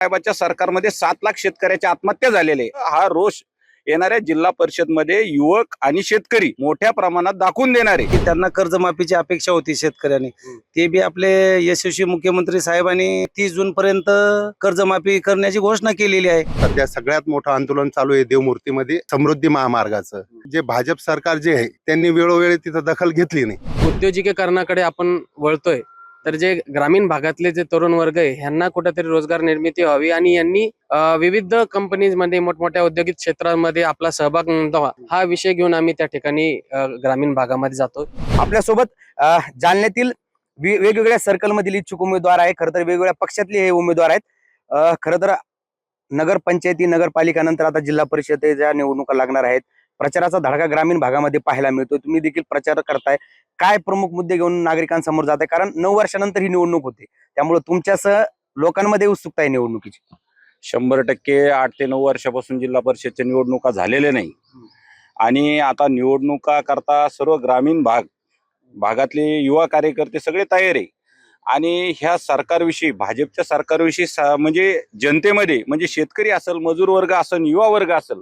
साहेबाच्या सरकारमध्ये सात लाख शेतकऱ्याच्या आत्महत्या झालेले हा रोष येणाऱ्या जिल्हा परिषदमध्ये युवक आणि शेतकरी मोठ्या प्रमाणात दाखवून देणारे. की त्यांना कर्जमाफीची अपेक्षा होती शेतकऱ्यांनी. ते बी आपले यशस्वी मुख्यमंत्री साहेबांनी तीस जून पर्यंत कर्जमाफी करण्याची घोषणा केलेली आहे. सध्या सगळ्यात मोठं आंदोलन चालू आहे देवमूर्तीमध्ये समृद्धी महामार्गाचं. जे भाजप सरकार जे आहे त्यांनी वेळोवेळी तिथं दखल घेतली नाही. उद्योजिकीकरणाकडे आपण वळतोय. तर जे ग्रामीण भागातले जे तरुण वर्ग आहे ह्यांना कुठेतरी रोजगार निर्मिती व्हावी आणि यांनी विविध कंपनीजमध्ये मोठमोठ्या औद्योगिक क्षेत्रामध्ये आपला सहभाग नोंदवा हा विषय घेऊन आम्ही त्या ठिकाणी ग्रामीण भागामध्ये जातो आपल्यासोबत जालन्यातील वेगवेगळ्या सर्कल मधील इच्छुक उमेदवार आहे खरं तर वेगवेगळ्या पक्षातले हे उमेदवार आहेत. खरं तर नगरपंचायती नगरपालिका नंतर आता जिल्हा परिषदेच्या निवडणुका लागणार आहेत. प्रचाराचा धडका ग्रामीण भागामध्ये पाहायला मिळतो तुम्ही देखील प्रचार करताय. काय प्रमुख मुद्दे घेऊन नागरिकांसमोर जात आहे कारण नऊ वर्षानंतर ही निवडणूक होते. त्यामुळे तुमच्यासह लोकांमध्ये उत्सुकता आहे निवडणुकीची. शंभर टक्के आठ ते नऊ वर्षापासून जिल्हा परिषदच्या निवडणुका झालेल्या नाही. आणि आता निवडणुका करता सर्व ग्रामीण भाग भागातले युवा कार्यकर्ते सगळे तयार आहे. आणि ह्या सरकारविषयी भाजपच्या सरकारविषयी म्हणजे जनतेमध्ये म्हणजे शेतकरी असेल मजूर वर्ग असेल युवा वर्ग असेल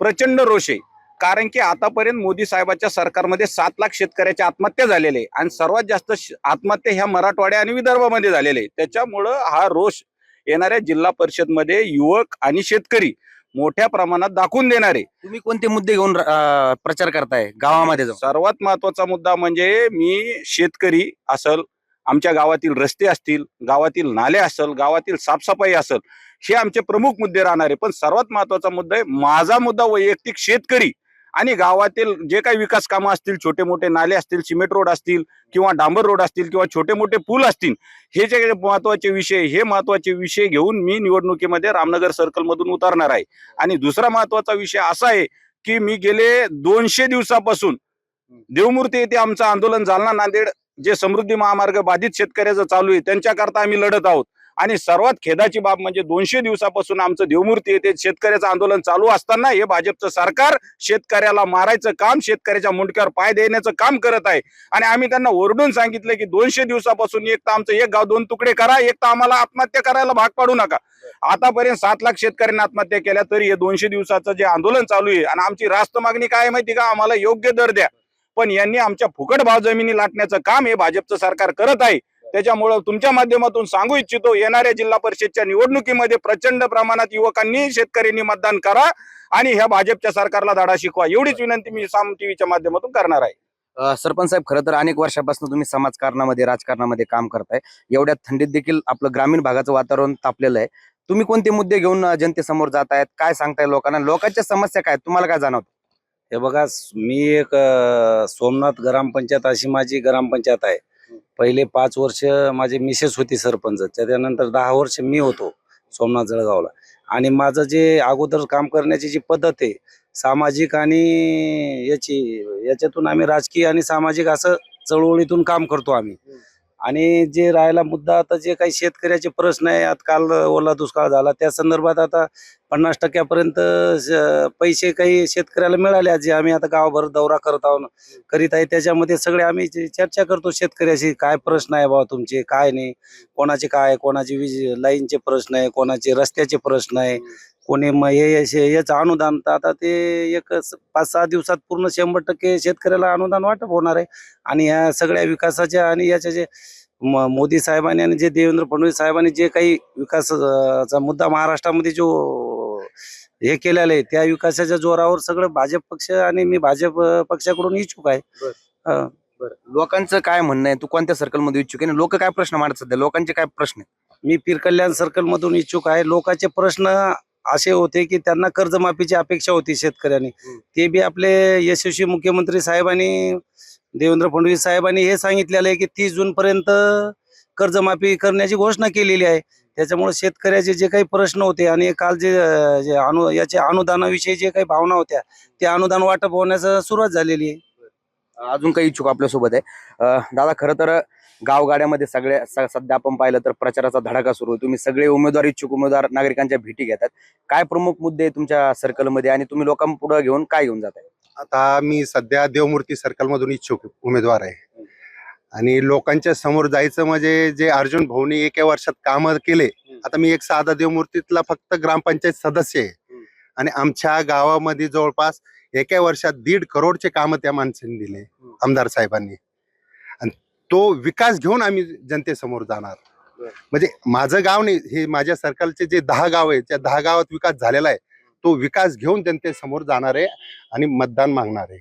प्रचंड रोष आहे. कारण की आतापर्यंत मोदी साहेबाच्या सरकारमध्ये सात लाख शेतकऱ्याच्या आत्महत्या झालेल्या आहे. आणि सर्वात जास्त आत्महत्या ह्या मराठवाड्या आणि विदर्भामध्ये झालेल्या आहे. त्याच्यामुळं हा रोष येणाऱ्या जिल्हा परिषदमध्ये युवक आणि शेतकरी मोठ्या प्रमाणात दाखवून देणारे तुम्ही कोणते मुद्दे घेऊन प्रचार करताय गावामध्ये सर्वात महत्त्वाचा मुद्दा म्हणजे मी शेतकरी असल आमच्या गावातील रस्ते असतील गावातील नाले असल गावातील साफसफाई असल हे आमचे प्रमुख मुद्दे राहणार आहे. पण सर्वात महत्त्वाचा मुद्दा आहे माझा मुद्दा वैयक्तिक शेतकरी. आणि गावातील जे काही विकास कामं असतील छोटे मोठे नाले असतील सिमेंट रोड असतील किंवा डांबर रोड असतील किंवा छोटे मोठे पूल असतील हे जे महत्त्वाचे विषय हे महत्त्वाचे विषय घेऊन मी निवडणुकीमध्ये रामनगर सर्कलमधून उतरणार आहे. आणि दुसरा महत्त्वाचा विषय असा आहे की मी गेले दोनशे दिवसापासून देवमूर्ती येथे आमचं आंदोलन जालना नांदेड जे समृद्धी महामार्ग बाधित शेतकऱ्याचं चालू आहे त्यांच्याकरता आम्ही लढत आहोत. आणि सर्वात खेदाची बाब म्हणजे दोनशे दिवसापासून आमचं देवमूर्ती येते. शेतकऱ्याचं आंदोलन चालू असताना हे भाजपचं सरकार शेतकऱ्याला मारायचं काम शेतकऱ्याच्या मुंडक्यावर पाय देण्याचं काम करत आहे. आणि आम्ही त्यांना ओरडून सांगितलं की दोनशे दिवसापासून एक तर आमचं एक गाव दोन तुकडे करा एक तर आम्हाला आत्महत्या करायला भाग पाडू नका. आतापर्यंत सात लाख शेतकऱ्यांनी आत्महत्या केल्या तरी हे दोनशे दिवसाचं जे आंदोलन चालू आहे आणि आमची रास्त मागणी काय माहिती का? आम्हाला योग्य दर द्या. पण यांनी आमच्या फुकट भाव जमिनी लाटण्याचं काम हे भाजपचं सरकार करत आहे. त्याच्यामुळं तुमच्या माध्यमातून सांगू इच्छितो येणाऱ्या जिल्हा परिषदच्या निवडणुकीमध्ये प्रचंड प्रमाणात युवकांनी शेतकऱ्यांनी मतदान करा आणि ह्या भाजपच्या सरकारला धडा शिकवा. एवढीच विनंती मी साम टीव्हीच्या माध्यमातून करणार आहे. सरपंच साहेब खरं तर अनेक वर्षापासून तुम्ही समाजकारणामध्ये राजकारणामध्ये काम करताय. एवढ्या थंडीत देखील आपलं ग्रामीण भागाचं वातावरण तापलेलं आहे. तुम्ही कोणते मुद्दे घेऊन जनतेसमोर जात आहेत? काय सांगताय लोकांना? लोकांच्या समस्या काय? तुम्हाला काय जाणवतं? हे बघा मी एक सोमनाथ ग्रामपंचायत अशी माझी ग्रामपंचायत आहे. पहिले पाच वर्ष माझी मिसेस होती सरपंच त्याच्यानंतर दहा वर्ष मी होतो सोमनाथ जळगावला. आणि माझं जे अगोदर काम करण्याची जी पद्धत आहे सामाजिक आणि याची याच्यातून आम्ही राजकीय आणि सामाजिक असं चळवळीतून काम करतो आम्ही. आणि जे राहिला मुद्दा आता जे काही शेतकऱ्याचे प्रश्न आहे आता काल ओला दुष्काळ झाला त्या संदर्भात आता पन्नास टक्क्यापर्यंत पैसे काही शेतकऱ्याला मिळाले जे आम्ही आता गावभर दौरा करत आहोत करीत आहे. त्याच्यामध्ये सगळे आम्ही चर्चा करतो शेतकऱ्याशी काय प्रश्न आहे बाबा तुमचे काय नाही कोणाचे काय कोणाचे वीज लाईनचे प्रश्न आहे कोणाचे रस्त्याचे प्रश्न आहे कोणी म हे हे- याचं अनुदान तर आता ते एक स- पाच सहा दिवसात पूर्ण शंभर टक्के शेतकऱ्याला अनुदान वाटप होणार आहे. आणि ह्या सगळ्या विकासाच्या आणि याच्या जे म- मोदी साहेबांनी आणि जे देवेंद्र फडणवीस साहेबांनी जे काही विकासाचा मुद्दा महाराष्ट्रामध्ये जो हे केलेलं आहे त्या विकासाच्या जोरावर सगळं भाजप पक्ष आणि मी भाजप अं, पक्षाकडून इच्छुक आहे. लोकांचं काय म्हणणं आहे? तू कोणत्या सर्कलमध्ये इच्छुक आहे? लोक काय प्रश्न मांडत सध्या लोकांचे काय प्रश्न? मी पीर कल्याण सर्कल मधून इच्छुक आहे. लोकांचे प्रश्न असे होते की त्यांना कर्जमाफीची अपेक्षा होती शेतकऱ्यांनी. ते बी आपले यशस्वी मुख्यमंत्री साहेबांनी देवेंद्र फडणवीस साहेबांनी हे सांगितलेलं आहे की तीस जून पर्यंत कर्जमाफी करण्याची घोषणा केलेली आहे. त्याच्यामुळे शेतकऱ्याचे जे काही प्रश्न होते आणि काल जे जे अनु याचे अनुदानाविषयी जे काही भावना होत्या ते अनुदान वाटप होण्यास सुरुवात झालेली आहे. अजून काही इच्छुक आपल्यासोबत आहे. दादा खरं तर गावगाड्यामध्ये सगळ्या सध्या आपण पाहिलं तर प्रचाराचा धडाका सुरू आहे. तुम्ही सगळे उमेदवार इच्छुक उमेदवार नागरिकांच्या भेटी घेतात. काय प्रमुख मुद्दे तुमच्या सर्कलमध्ये आणि तुम्ही लोकांपुढे घेऊन काय घेऊन जात आता मी सध्या देवमूर्ती सर्कल मधून इच्छुक उमेदवार आहे. आणि लोकांच्या समोर जायचं म्हणजे जे अर्जुन भाऊनी एका वर्षात कामं केले आता मी एक साधा देवमूर्तीतला फक्त ग्रामपंचायत सदस्य आहे. आणि आमच्या गावामध्ये जवळपास एका वर्षात दीड करोडचे काम त्या माणसांनी दिले आमदार साहेबांनी. तो विकास घेऊन आम्ही जनतेसमोर जाणार. म्हणजे माझं गाव नाही हे माझ्या सर्कलचे जे दहा गाव आहे त्या दहा गावात विकास झालेला आहे. तो विकास घेऊन जनतेसमोर जाणार आहे आणि मतदान मागणार आहे.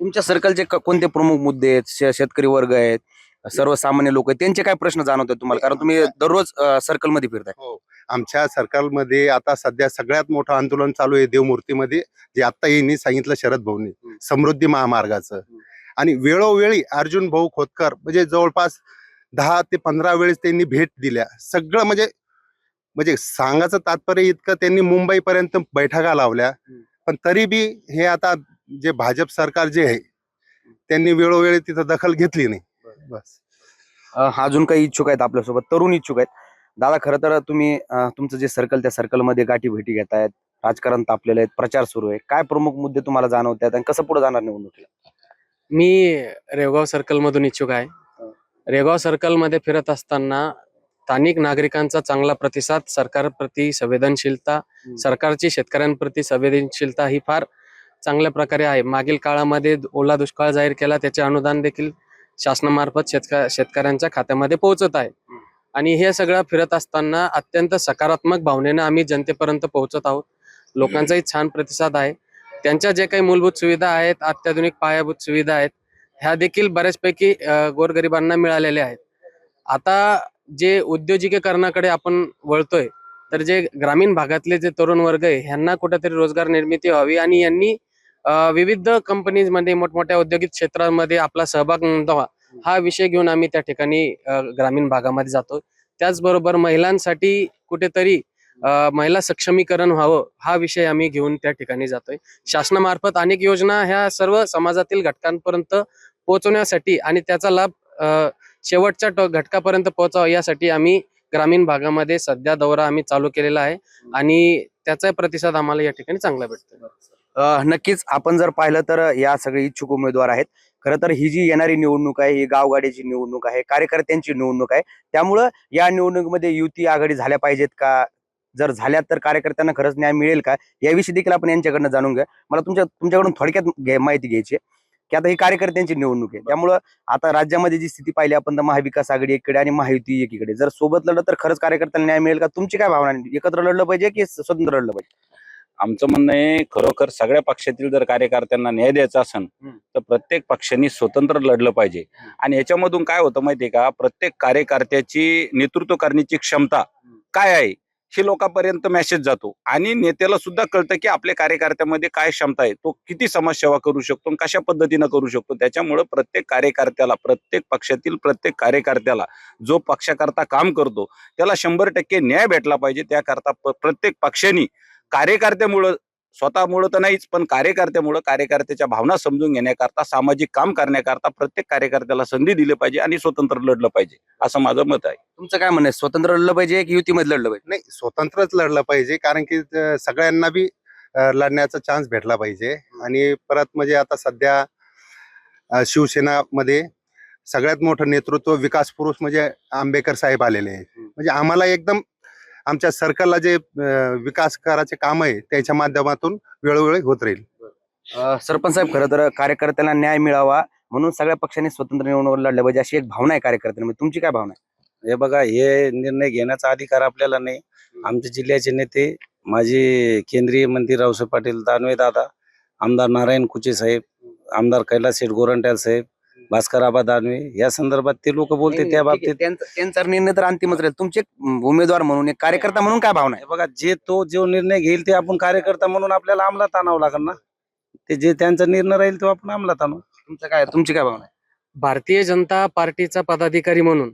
तुमच्या सर्कलचे कोणते प्रमुख मुद्दे आहेत? शेतकरी वर्ग आहेत सर्वसामान्य लोक आहेत त्यांचे काय प्रश्न जाणवतात तुम्हाला? कारण तुम्ही दररोज सर्कलमध्ये फिरताय. हो. आमच्या सर्कलमध्ये आता सध्या सगळ्यात मोठं आंदोलन चालू आहे देवमूर्तीमध्ये जे आता यांनी सांगितलं शरद भाऊनी. हम्म. समृद्धी महामार्गाचं. आणि वेळोवेळी अर्जुन भाऊ खोतकर म्हणजे जवळपास दहा ते पंधरा वेळेस त्यांनी भेट दिल्या. सगळं म्हणजे म्हणजे सांगायचं तात्पर्य इतकं त्यांनी मुंबईपर्यंत बैठका लावल्या. पण तरी बी हे आता जे भाजप सरकार जे आहे त्यांनी वेळोवेळी तिथं दखल घेतली नाही. बस. अजून काही इच्छुक आहेत आपल्यासोबत? तरुण इच्छुक आहेत. दादा खरं तर तुम्ही तुमचं जे सर्कल त्या सर्कलमध्ये गाठी भेटी घेतायत. राजकारण तापलेलं आहे. प्रचार सुरू आहे. काय प्रमुख मुद्दे तुम्हाला जाणवतात आणि कसं पुढे जाणार निवडणुकीला? मी रेवगाव सर्कल मधून इच्छुक आहे. रेवगाव सर्कलमध्ये फिरत असताना स्थानिक नागरिकांचा चांगला प्रतिसाद सरकारप्रती संवेदनशीलता सरकारची शेतकऱ्यांप्रती संवेदनशीलता ही फार चांगल्या प्रकारे आहे. मागील काळामध्ये ओला दुष्काळ जाहीर केला त्याचे अनुदान देखील शासनामार्फत शेतक शेतकऱ्यांच्या खात्यामध्ये पोहोचत आहे. आणि हे सगळं फिरत असताना अत्यंत सकारात्मक भावनेनं आम्ही जनतेपर्यंत पोहोचत आहोत. लोकांचाही छान प्रतिसाद आहे. त्यांच्या जे काही मूलभूत सुविधा आहेत अत्याधुनिक पायाभूत सुविधा आहेत ह्या देखील बऱ्याचपैकी गोरगरिबांना मिळालेल्या आहेत. आता जे उद्योजिकीकरणाकडे आपण वळतोय तर जे ग्रामीण भागातले जे तरुण वर्ग आहे ह्यांना कुठेतरी रोजगार निर्मिती व्हावी आणि यांनी विविध कंपनीजमध्ये मोठमोठ्या औद्योगिक क्षेत्रांमध्ये आपला सहभाग नोंदवा हा विषय घेऊन आम्ही त्या ठिकाणी ग्रामीण भागामध्ये जातो त्याचबरोबर महिलांसाठी कुठेतरी महिला सक्षमीकरण व्हावं हा विषय आम्ही घेऊन त्या ठिकाणी जातोय. शासनामार्फत अनेक योजना ह्या सर्व समाजातील घटकांपर्यंत पोहोचवण्यासाठी आणि त्याचा लाभ अ, शेवटच्या घटकापर्यंत पोहोचावा यासाठी आम्ही ग्रामीण भागामध्ये सध्या दौरा आम्ही चालू केलेला आहे आणि त्याचा प्रतिसाद आम्हाला या ठिकाणी चांगला भेटतो नक्कीच आपण जर पाहिलं तर या सगळे इच्छुक उमेदवार आहेत. खरं तर ही जी येणारी निवडणूक आहे ही गावगाडीची निवडणूक आहे कार्यकर्त्यांची निवडणूक आहे त्यामुळं या निवडणुकीमध्ये युती आघाडी झाल्या पाहिजेत का? जर झाल्या तर कार्यकर्त्यांना खरंच न्याय मिळेल का? याविषयी देखील आपण यांच्याकडनं जाणून घ्या. मला तुमच्या तुमच्याकडून थोडक्यात माहिती घ्यायची की आता ही कार्यकर्त्यांची निवडणूक आहे. त्यामुळं आता राज्यामध्ये जी स्थिती पाहिली आपण तर महाविकास आघाडी एकीकडे आणि महायुती एकीकडे. जर सोबत लढलं तर खरंच कार्यकर्त्यांना न्याय मिळेल का? तुमची काय भावना? एकत्र लढलं पाहिजे की स्वतंत्र लढलं पाहिजे? आमचं म्हणणं आहे खरोखर सगळ्या पक्षातील जर कार्यकर्त्यांना न्याय द्यायचा असेल. तर प्रत्येक पक्षांनी स्वतंत्र लढलं पाहिजे. आणि याच्यामधून काय होतं माहितीये का? प्रत्येक कार्यकर्त्याची नेतृत्व करण्याची क्षमता काय आहे? हे लोकांपर्यंत मेसेज जातो. आणि नेत्याला सुद्धा कळतं की आपल्या कार्यकर्त्यामध्ये काय क्षमता आहे. तो किती समाजसेवा करू शकतो कशा पद्धतीनं करू शकतो. त्याच्यामुळं प्रत्येक कार्यकर्त्याला प्रत्येक पक्षातील प्रत्येक कार्यकर्त्याला जो पक्षाकरता काम करतो त्याला शंभर टक्के न्याय भेटला पाहिजे. त्याकरता प्रत्येक पक्षांनी कार्यकर्त्यामुळं स्वतःमुळं तर नाहीच पण कार्यकर्त्यामुळं कार्यकर्त्याच्या भावना समजून घेण्याकरता सामाजिक काम करण्याकरता प्रत्येक कार्यकर्त्याला संधी दिली पाहिजे आणि स्वतंत्र लढलं पाहिजे असं माझं मत आहे. तुमचं काय म्हणणं आहे? स्वतंत्र लढलं पाहिजे की युतीमध्ये लढलं पाहिजे? नाही स्वतंत्रच लढलं पाहिजे कारण की अं, सगळ्यांना बी अं, लढण्याचा चान्स भेटला पाहिजे. आणि परत म्हणजे आता सध्या अं, शिवसेनामध्ये सगळ्यात मोठं नेतृत्व विकास पुरुष म्हणजे आंबेकर साहेब आलेले आहेत. म्हणजे आम्हाला एकदम आमच्या सर्कलला जे विकास करायचे काम आहे त्याच्या माध्यमातून वेळोवेळी होत राहील. सरपंच साहेब खरं तर कार्यकर्त्यांना न्याय मिळावा म्हणून सगळ्या पक्षांनी स्वतंत्र निवडणूक लढल्या पाहिजे अशी एक भावना आहे कार्यकर्त्यांमध्ये तुमची काय भावना आहे? हे बघा हे निर्णय घेण्याचा अधिकार आपल्याला नाही. आमच्या जिल्ह्याचे नेते माजी केंद्रीय मंत्री रावसाहेब पाटील दानवे दादा आमदार नारायण कुचे साहेब आमदार कैलास शेठ गोरंट्याल साहेब भास्कर आबा दानवे या संदर्भात ते लोक बोलते त्या. बाबतीत. त्यांचा निर्णय तर अंतिमच राहील. तुमचे उमेदवार म्हणून एक कार्यकर्ता म्हणून काय भावना आहे? हे बघा जे तो जो निर्णय घेईल ते आपण कार्यकर्ता म्हणून आपल्याला अंमलात आणावं लागेल ना? ते जे त्यांचा निर्णय राहील तो आपण अंमलात आणू. तुमचं काय तुमची काय भावना आहे? भारतीय जनता पार्टीचा पदाधिकारी म्हणून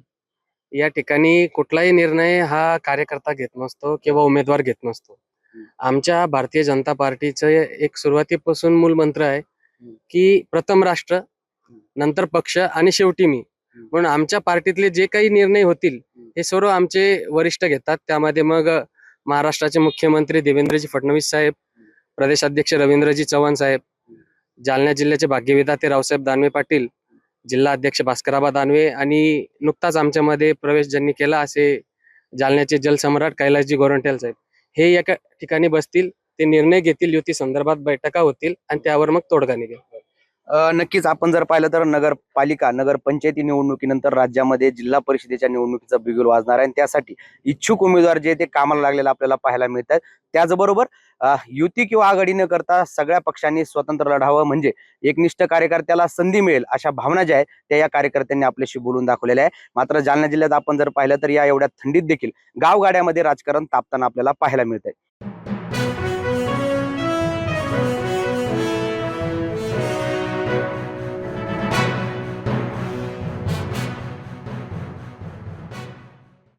या ठिकाणी कुठलाही निर्णय हा कार्यकर्ता घेत नसतो किंवा उमेदवार घेत नसतो. आमच्या भारतीय जनता पार्टीचं एक सुरुवातीपासून मूल मंत्र आहे की प्रथम राष्ट्र नंतर पक्ष आणि शेवटी मी. म्हणून आमच्या पार्टीतले जे काही निर्णय होतील हे सर्व आमचे वरिष्ठ घेतात. त्यामध्ये मग महाराष्ट्राचे मुख्यमंत्री देवेंद्रजी फडणवीस साहेब प्रदेशाध्यक्ष रवींद्रजी चव्हाण साहेब जालना जिल्ह्याचे भाग्यविधाते रावसाहेब दानवे पाटील जिल्हा अध्यक्ष भास्कराबा दानवे आणि नुकताच आमच्यामध्ये प्रवेश ज्यांनी केला असे जालन्याचे जलसम्राट कैलासजी गोरंट्याल साहेब. हे एका ठिकाणी बसतील ते निर्णय घेतील युती संदर्भात बैठका होतील आणि त्यावर मग तोडगा निघेल. नक्कीच आपण जर पाहिलं तर नगरपालिका नगरपंचायती निवडणुकीनंतर राज्यामध्ये जिल्हा परिषदेच्या निवडणुकीचा बिगुल वाजणार आहे. आणि त्यासाठी इच्छुक उमेदवार जे ते कामाला लागलेले आपल्याला पाहायला मिळतात त्याचबरोबर युती किंवा आघाडी न करता सगळ्या पक्षांनी स्वतंत्र लढावं म्हणजे एकनिष्ठ कार्यकर्त्याला संधी मिळेल अशा भावना ज्या आहेत त्या या कार्यकर्त्यांनी आपल्याशी बोलून दाखवलेल्या आहे मात्र जालना जिल्ह्यात आपण जर पाहिलं तर या एवढ्या थंडीत देखील गावगाड्यामध्ये राजकारण तापताना आपल्याला पाहायला मिळत आहे